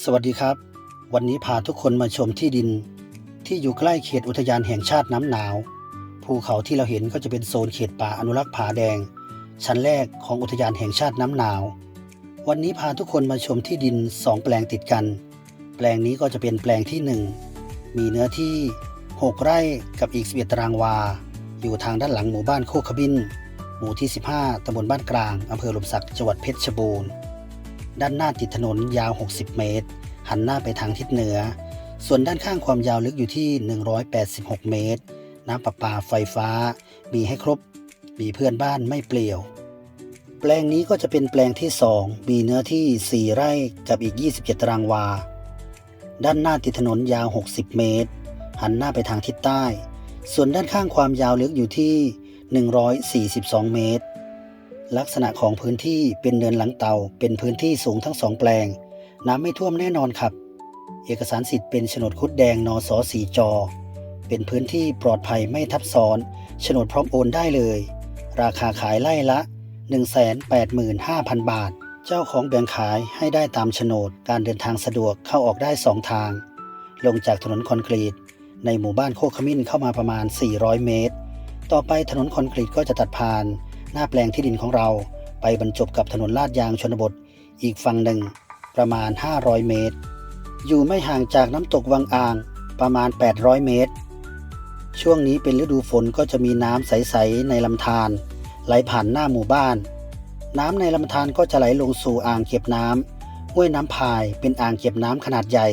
สวัสดีครับ วันนี้พาทุกคนมาชมที่ดิน ที่อยู่ใกล้เขตอุทยานแห่งชาติน้ำหนาว ภูเขาที่เราเห็นก็จะเป็นโซนเขตป่าอนุรักษ์ผาแดง ชั้นแรกของอุทยานแห่งชาติน้ำหนาว วันนี้พาทุกคนมาชมที่ดินสองแปลงติดกัน แปลงนี้ก็จะเป็นแปลงที่หนึ่งมีเนื้อที่ 6 ไร่กับอีก11ตารางวา อยู่ทางด้านหลังหมู่บ้านโคกขบิน หมู่ที่ 15ตำบลบ้านกลางอำเภอหลมสักจังหวัดเพชรบูรณ์ ด้านหน้าติดถนนยาว 60 เมตร หันหน้าไปทางทิศเหนือ ส่วนด้านข้างความยาวลึกอยู่ที่ 186 เมตร น้ำประปาไฟฟ้า มีให้ครบ มีเพื่อนบ้านไม่เปลี่ยว แปลงนี้ก็จะเป็นแปลงที่ 2 มีเนื้อที่ 4 ไร่กับอีก 27 ตารางวา ด้านหน้าติดถนนยาว 60 เมตร หันหน้าไปทางทิศใต้ ส่วนด้านข้างความยาวลึกอยู่ที่ 142 เมตร ลักษณะของพื้นที่เป็นเนินหลังเตา เป็นพื้นที่สูงทั้งสองแปลง น้ำไม่ท่วมแน่นอนครับ เอกสารสิทธิ์เป็นโฉนดคุดแดงนอสอสีจอ เป็นพื้นที่ปลอดภัยไม่ทับซ้อนโฉนดพร้อมโอนได้เลย ราคาขายไล่ละ 185,000 บาท เจ้าของแบ่งขายให้ได้ตามโฉนดการเดินทางสะดวกเข้าออกได้สองทาง ลงจากถนนคอนกรีต ในหมู่บ้านโคกขมิ้นเข้ามาประมาณ 400 เมตร ต่อไปถนนคอนกรีตก็จะตัดผ่าน หน้าแปลงที่ดินของเราไปบรรจบกับถนนลาดยางชนบท อีกฝั่งหนึ่งประมาณ 500 เมตร อยู่ไม่ห่างจากน้ำตกวังอ่างประมาณ 800 เมตร ช่วงนี้เป็นฤดูฝนก็จะมีน้ำใส ๆ ในลำธารไหลผ่านหน้าหมู่บ้าน น้ำในลำธารก็จะไหลลงสู่อ่างเก็บน้ำห้วยน้ำพายเป็นอ่างเก็บน้ำขนาดใหญ่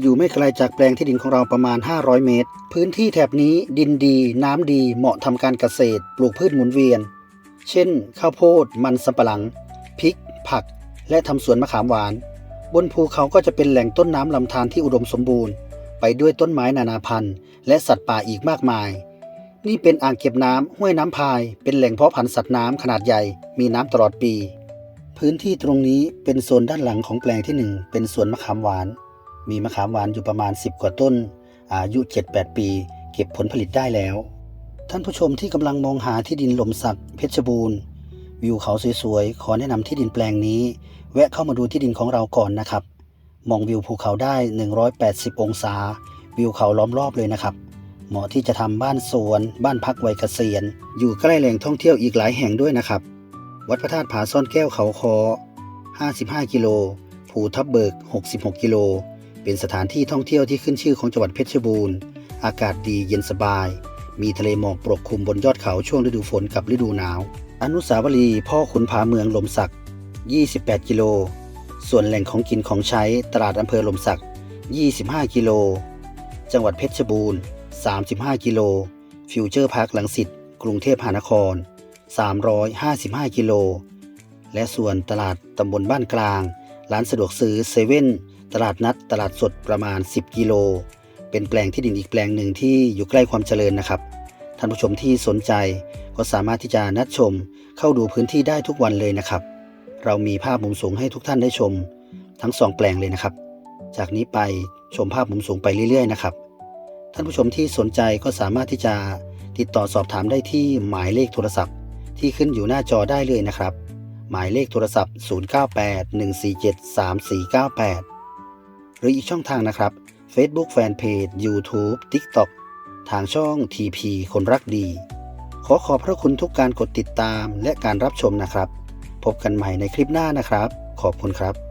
อยู่ไม่ไกลจากแปลงที่ดินของเราประมาณ 500 เมตร พื้นที่แถบนี้ดินดี น้ำดีเหมาะทำการเกษตร ปลูกพืชหมุนเวียน เช่น ข้าวโพด มันสำปะหลัง พริก ผัก และทำสวนมะขามหวาน บนภูเขาก็จะเป็นแหล่งต้นน้ำลำธารที่อุดมสมบูรณ์ ไปด้วยต้นไม้นานาพันธุ์ และสัตว์ป่าอีกมากมาย นี่เป็นอ่างเก็บน้ำห้วยน้ำพาย เป็นแหล่งเพาะพันธุ์สัตว์น้ำขนาดใหญ่ มีน้ำตลอดปี พื้นที่ตรงนี้เป็นโซนด้านหลังของแปลงที่หนึ่งเป็นสวนมะขามหวาน มีมะขามหวานอยู่ประมาณ 10 กว่าต้น อายุ 7-8 ปี เก็บผลผลิตได้แล้ว ท่านผู้ชมที่กำลังมองหาที่ดินหล่มสักเพชรบูรณ์ วิวเขาสวยๆ ขอแนะนำที่ดินแปลงนี้ แวะเข้ามาดูที่ดินของเราก่อนนะครับ มองวิวภูเขาได้ 180 องศา วิวเขาล้อมรอบเลยนะครับ เหมาะที่จะทำบ้านสวน บ้านพักวัยเกษียณ อยู่ใกล้แหล่งท่องเที่ยวอีกหลายแห่งด้วยนะครับ วัดพระธาตุผาซ่อนแก้วเขาคอ 55 กิโล ภูทับเบิก 66 กิโล เป็นสถานที่ท่องเที่ยวที่ขึ้นชื่อของจังหวัดเพชรบูรณ์ อากาศดีเย็นสบาย มีทะเลหมอกปกคลุมบนยอดเขาช่วงฤดูฝนกับฤดูหนาว อนุสาวรีย์พ่อขุนผาเมืองลมสัก 28 กิโล ส่วนแหล่งของกินของใช้ตลาดอำเภอลมสัก 25 กิโล จังหวัดเพชรบูรณ์ 35 กิโล ฟิวเจอร์พาร์คลังสิตกรุงเทพมหานคร 355 กิโล และส่วนตลาดตำบลบ้านกลาง ร้านสะดวกซื้อเซเว่น ตลาดนัด ตลาดสดประมาณ 10 กิโล เป็นแปลงที่ดินอีกแปลงหนึ่งที่อยู่ใกล้ความเจริญนะครับ ท่านผู้ชมที่สนใจก็สามารถที่จะนัดชมเข้าดูพื้นที่ได้ทุกวันเลยนะครับ เรามีภาพมุมสูงให้ทุกท่านได้ชม ทั้งสองแปลงเลยนะครับ จากนี้ไปชมภาพมุมสูงไปเรื่อยๆนะครับ ท่านผู้ชมที่สนใจก็สามารถที่จะติดต่อสอบถามได้ที่หมายเลขโทรศัพท์ ที่ขึ้นอยู่หน้าจอได้เลยนะครับ หมายเลขโทรศัพท์ 0981473498 หรืออีกช่องทางนะครับ Facebook Fanpage YouTube TikTok ทางช่อง TP คนรักดี ขอขอบพระคุณทุกการกดติดตามและการรับชมนะครับ พบกันใหม่ในคลิปหน้านะครับ ขอบคุณครับ